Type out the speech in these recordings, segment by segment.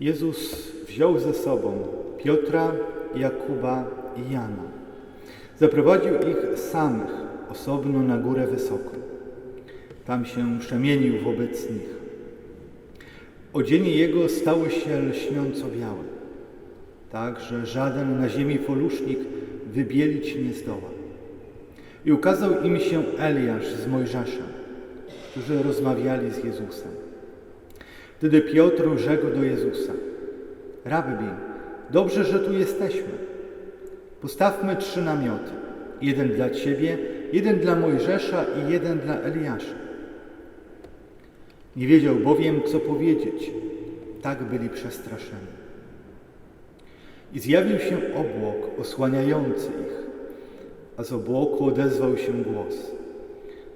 Jezus wziął ze sobą Piotra, Jakuba i Jana. Zaprowadził ich samych osobno na górę wysoką. Tam się przemienił wobec nich. Odzienie jego stało się lśniąco białe, tak że żaden na ziemi polusznik wybielić nie zdoła. I ukazał im się Eliasz z Mojżeszem, którzy rozmawiali z Jezusem. Wtedy Piotr rzekł do Jezusa: Rabbi, dobrze, że tu jesteśmy. Postawmy trzy namioty: jeden dla ciebie, jeden dla Mojżesza i jeden dla Eliasza. Nie wiedział bowiem, co powiedzieć. Tak byli przestraszeni. I zjawił się obłok osłaniający ich, a z obłoku odezwał się głos: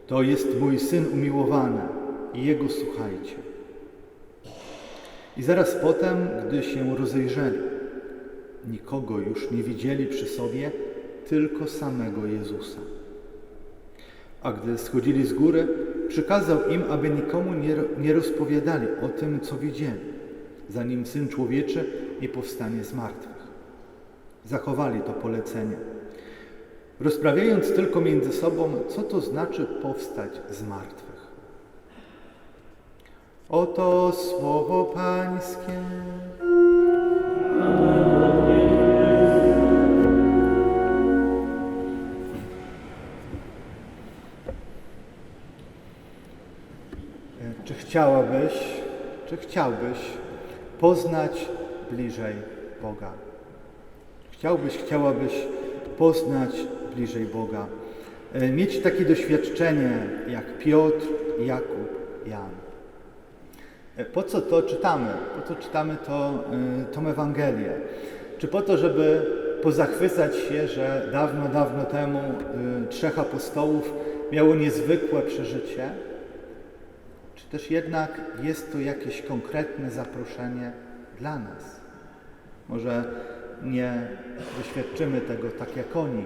To jest mój syn umiłowany, i jego słuchajcie. I zaraz potem, gdy się rozejrzeli, nikogo już nie widzieli przy sobie, tylko samego Jezusa. A gdy schodzili z góry, przykazał im, aby nikomu nie, nie rozpowiadali o tym, co widzieli, zanim Syn Człowieczy nie powstanie z martwych. Zachowali to polecenie, rozprawiając tylko między sobą, co to znaczy powstać z martwych. Oto słowo Pańskie. E, Czy chciałabyś, czy chciałbyś poznać bliżej Boga? Chciałbyś, chciałabyś poznać bliżej Boga. E, Mieć takie doświadczenie jak Piotr, Jakub, Jan. E, Po co to czytamy? Po co czytamy to, y, tą Ewangelię? Czy po to, żeby pozachwycać się, że dawno, dawno temu y, trzech apostołów miało niezwykłe przeżycie? Czy też jednak jest to jakieś konkretne zaproszenie dla nas? Może nie doświadczymy tego tak jak oni.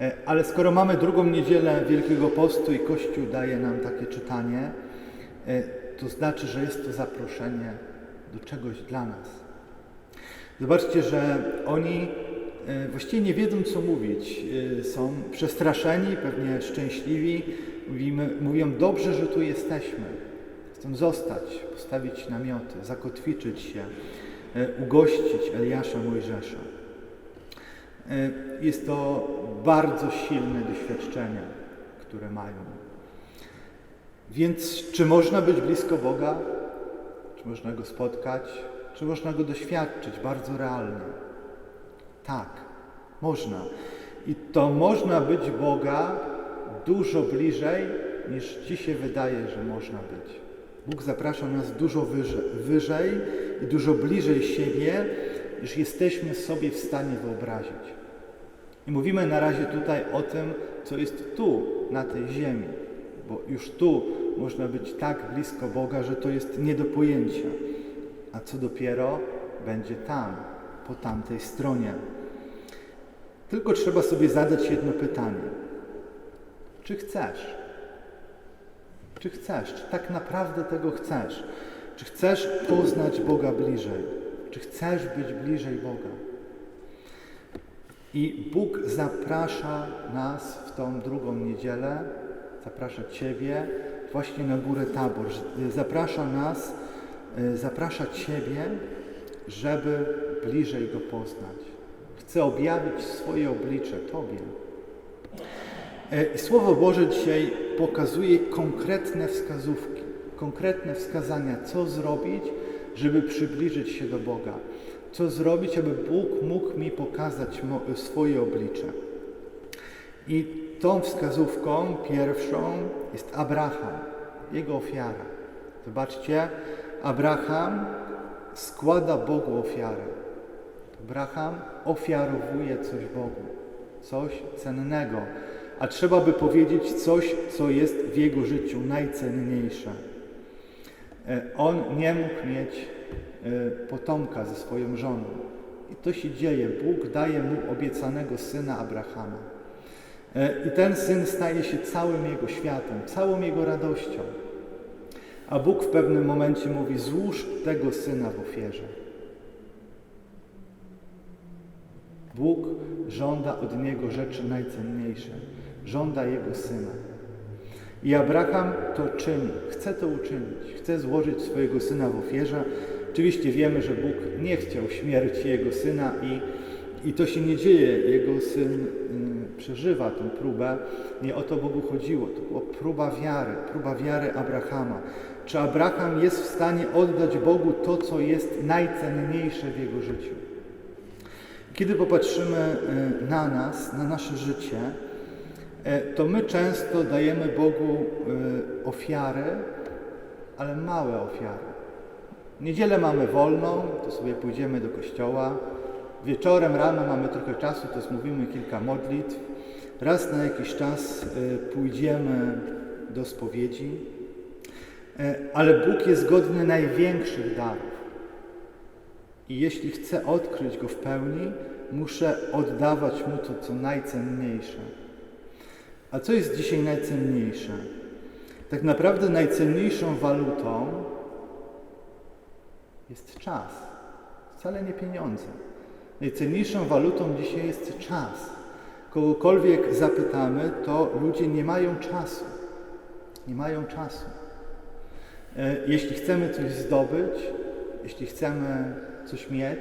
E, Ale skoro mamy drugą niedzielę Wielkiego Postu i Kościół daje nam takie czytanie, e, to znaczy, że jest to zaproszenie do czegoś dla nas. Zobaczcie, że oni e, właściwie nie wiedzą, co mówić. E, Są przestraszeni, pewnie szczęśliwi. Mówimy, mówią, dobrze, że tu jesteśmy. Chcą zostać, postawić namioty, zakotwiczyć się, e, ugościć Eliasza Mojżesza. Jest to bardzo silne doświadczenie, które mają. Więc czy można być blisko Boga? Czy można Go spotkać? Czy można Go doświadczyć bardzo realnie? Tak, można. I to można być Boga dużo bliżej, niż Ci się wydaje, że można być. Bóg zaprasza nas dużo wyżej, wyżej i dużo bliżej siebie, niż jesteśmy sobie w stanie wyobrazić. I mówimy na razie tutaj o tym, co jest tu, na tej ziemi, bo już tu można być tak blisko Boga, że to jest nie do pojęcia. A co dopiero będzie tam, po tamtej stronie. Tylko trzeba sobie zadać jedno pytanie. Czy chcesz? Czy chcesz? Czy tak naprawdę tego chcesz? Czy chcesz poznać Boga bliżej? Czy chcesz być bliżej Boga? I Bóg zaprasza nas w tą drugą niedzielę, zaprasza Ciebie właśnie na górę Tabor. Zaprasza nas, e, zaprasza Ciebie, żeby bliżej Go poznać. Chce objawić swoje oblicze Tobie. E, Słowo Boże dzisiaj pokazuje konkretne wskazówki, konkretne wskazania, co zrobić, żeby przybliżyć się do Boga. Co zrobić, aby Bóg mógł mi pokazać swoje oblicze. I tą wskazówką pierwszą jest Abraham, jego ofiara. Zobaczcie, Abraham składa Bogu ofiarę. Abraham ofiarowuje coś Bogu, coś cennego, a trzeba by powiedzieć coś, co jest w jego życiu najcenniejsze. E, On nie mógł mieć e, potomka ze swoją żoną. I to się dzieje. Bóg daje mu obiecanego syna Abrahama. E, I ten syn staje się całym jego światem, całą jego radością. A Bóg w pewnym momencie mówi: Złóż tego syna w ofierze. Bóg żąda od niego rzeczy najcenniejsze. Żąda jego syna. I Abraham to czyni, chce to uczynić, chce złożyć swojego syna w ofierze. Oczywiście wiemy, że Bóg nie chciał śmierci jego syna i, i to się nie dzieje. Jego syn mm, przeżywa tę próbę. Nie o to Bogu chodziło. To była próba wiary, próba wiary Abrahama. Czy Abraham jest w stanie oddać Bogu to, co jest najcenniejsze w jego życiu? Kiedy popatrzymy y, na nas, na nasze życie, y, to my często dajemy Bogu y, ofiary, ale małe ofiary. Niedzielę mamy wolną, to sobie pójdziemy do kościoła. Wieczorem, rano mamy trochę czasu, to zmówimy kilka modlitw. Raz na jakiś czas pójdziemy do spowiedzi. Ale Bóg jest godny największych darów. I jeśli chcę odkryć Go w pełni, muszę oddawać Mu to, co najcenniejsze. A co jest dzisiaj najcenniejsze? Tak naprawdę najcenniejszą walutą jest czas, wcale nie pieniądze. Najcenniejszą walutą dzisiaj jest czas. Kogokolwiek zapytamy, to ludzie nie mają czasu. Nie mają czasu. E, jeśli chcemy coś zdobyć, jeśli chcemy coś mieć,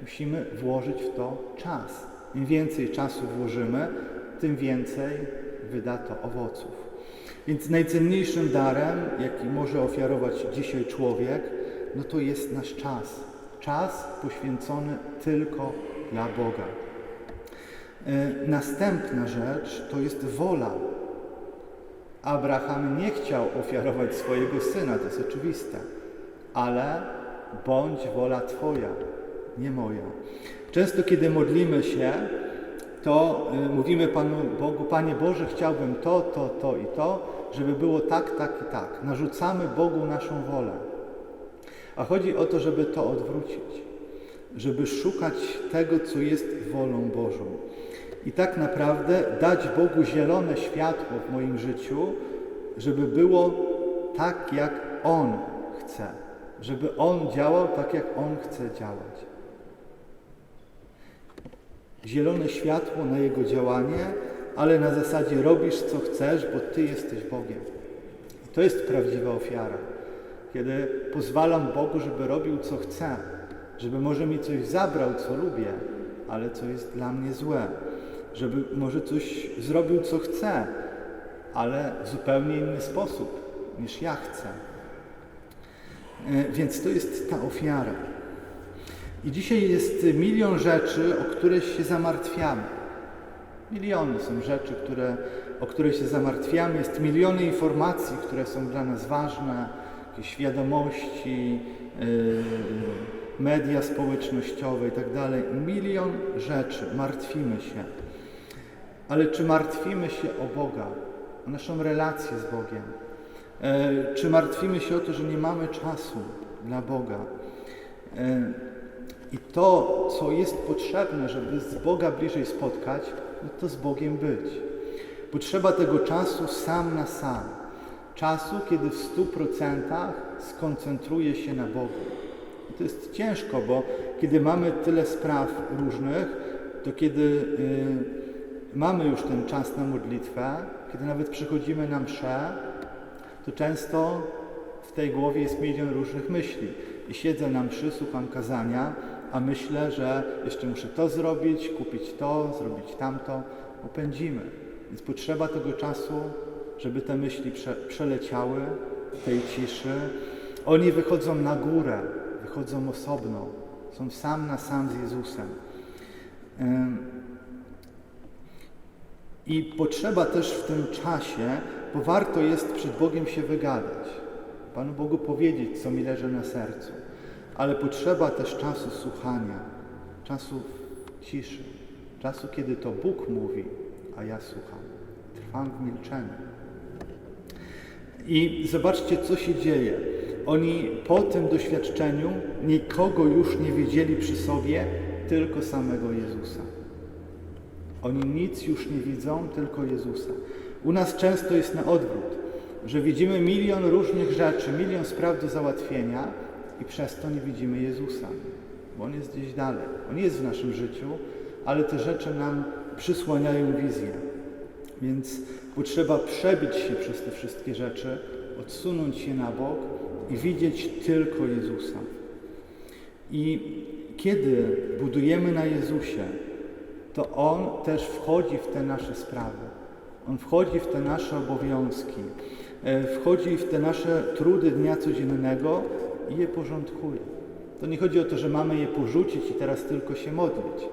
musimy włożyć w to czas. Im więcej czasu włożymy, tym więcej wyda to owoców. Więc najcenniejszym darem, jaki może ofiarować dzisiaj człowiek, no to jest nasz czas. Czas poświęcony tylko dla Boga. E, następna rzecz to jest wola. Abraham nie chciał ofiarować swojego syna, to jest oczywiste, ale bądź wola Twoja, nie moja. Często, kiedy modlimy się, to y, mówimy Panu Bogu, Panie Boże, chciałbym to, to, to i to, żeby było tak, tak i tak. Narzucamy Bogu naszą wolę. A chodzi o to, żeby to odwrócić, żeby szukać tego, co jest wolą Bożą. I tak naprawdę dać Bogu zielone światło w moim życiu, żeby było tak, jak On chce żeby On działał tak, jak On chce działać. Zielone światło na Jego działanie, ale na zasadzie robisz co chcesz, bo Ty jesteś Bogiem. I to jest prawdziwa ofiara. Kiedy pozwalam Bogu, żeby robił co chce, żeby może mi coś zabrał, co lubię, ale co jest dla mnie złe, żeby może coś zrobił, co chce, ale w zupełnie inny sposób niż ja chcę. E, więc to jest ta ofiara. I dzisiaj jest milion rzeczy, o które się zamartwiamy. Miliony są rzeczy, które, o które się zamartwiamy. Jest miliony informacji, które są dla nas ważne, jakieś wiadomości, yy, media społecznościowe itd. Tak milion rzeczy. Martwimy się. Ale czy martwimy się o Boga, o naszą relację z Bogiem? E, czy martwimy się o to, że nie mamy czasu dla Boga? E, I to, co jest potrzebne, żeby z Boga bliżej spotkać, no to z Bogiem być. Potrzeba tego czasu sam na sam. Czasu, kiedy w stu procentach skoncentruje się na Bogu. I to jest ciężko, bo kiedy mamy tyle spraw różnych, to kiedy y, mamy już ten czas na modlitwę, kiedy nawet przychodzimy na mszę, to często w tej głowie jest milion różnych myśli. I siedzę na mszy, słucham kazania, a myślę, że jeszcze muszę to zrobić, kupić to, zrobić tamto. Opędzimy. Więc potrzeba tego czasu, żeby te myśli prze, przeleciały w tej ciszy. Oni wychodzą na górę, wychodzą osobno, są sam na sam z Jezusem. I potrzeba też w tym czasie bo warto jest przed Bogiem się wygadać, Panu Bogu powiedzieć, co mi leży na sercu. Ale potrzeba też czasu słuchania, czasu ciszy, czasu, kiedy to Bóg mówi, a ja słucham. Trwam w milczeniu. I zobaczcie, co się dzieje. Oni po tym doświadczeniu nikogo już nie widzieli przy sobie, tylko samego Jezusa. Oni nic już nie widzą, tylko Jezusa. U nas często jest na odwrót. że widzimy milion różnych rzeczy, milion spraw do załatwienia i przez to nie widzimy Jezusa, bo On jest gdzieś dalej. On jest w naszym życiu, ale te rzeczy nam przysłaniają wizję. Więc potrzeba przebić się przez te wszystkie rzeczy, odsunąć się na bok i widzieć tylko Jezusa. I kiedy budujemy na Jezusie, to On też wchodzi w te nasze sprawy. On wchodzi w te nasze obowiązki, e, wchodzi w te nasze trudy dnia codziennego i je porządkuje. To nie chodzi o to, że mamy je porzucić i teraz tylko się modlić,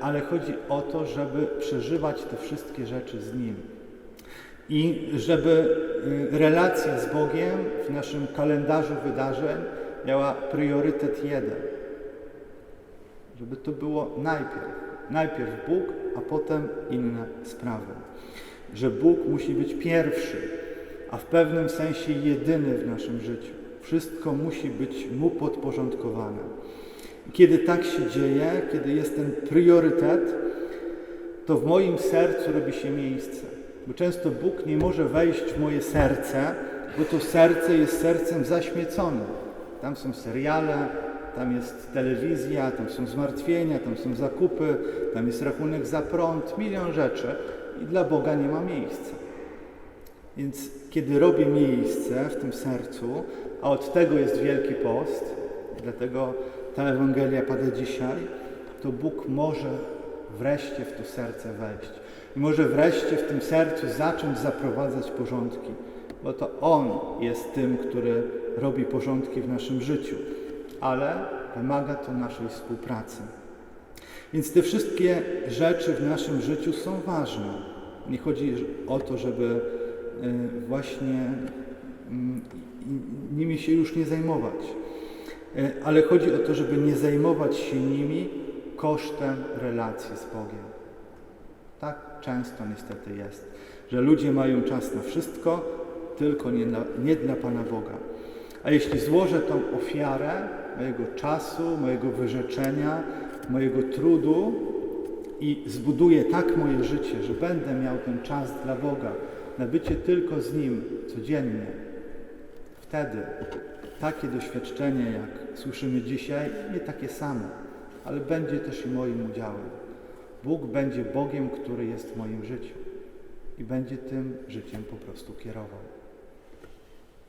ale chodzi o to, żeby przeżywać te wszystkie rzeczy z Nim. I żeby y, relacja z Bogiem w naszym kalendarzu wydarzeń miała priorytet jeden. Żeby to było najpierw. Najpierw Bóg, a potem inne sprawy. Że Bóg musi być pierwszy, a w pewnym sensie jedyny w naszym życiu. Wszystko musi być Mu podporządkowane. Kiedy tak się dzieje, kiedy jest ten priorytet, to w moim sercu robi się miejsce. Bo często Bóg nie może wejść w moje serce, bo to serce jest sercem zaśmieconym. Tam są seriale, tam jest telewizja, tam są zmartwienia, tam są zakupy, tam jest rachunek za prąd, milion rzeczy i dla Boga nie ma miejsca. Więc kiedy robię miejsce w tym sercu, a od tego jest Wielki Post, dlatego ta Ewangelia pada dzisiaj, to Bóg może wreszcie w to serce wejść. I może wreszcie w tym sercu zacząć zaprowadzać porządki, bo to On jest tym, który robi porządki w naszym życiu, ale wymaga to naszej współpracy. Więc te wszystkie rzeczy w naszym życiu są ważne. Nie chodzi o to, żeby y, właśnie mm, nimi się już nie zajmować, ale chodzi o to, żeby nie zajmować się nimi kosztem relacji z Bogiem. Tak często niestety jest, że ludzie mają czas na wszystko, tylko nie, na, nie dla Pana Boga. A jeśli złożę tą ofiarę mojego czasu, mojego wyrzeczenia, mojego trudu i zbuduję tak moje życie, że będę miał ten czas dla Boga, na bycie tylko z Nim codziennie, wtedy takie doświadczenie, jak słyszymy dzisiaj, nie takie same, ale będzie też i moim udziałem. Bóg będzie Bogiem, który jest w moim życiu i będzie tym życiem po prostu kierował.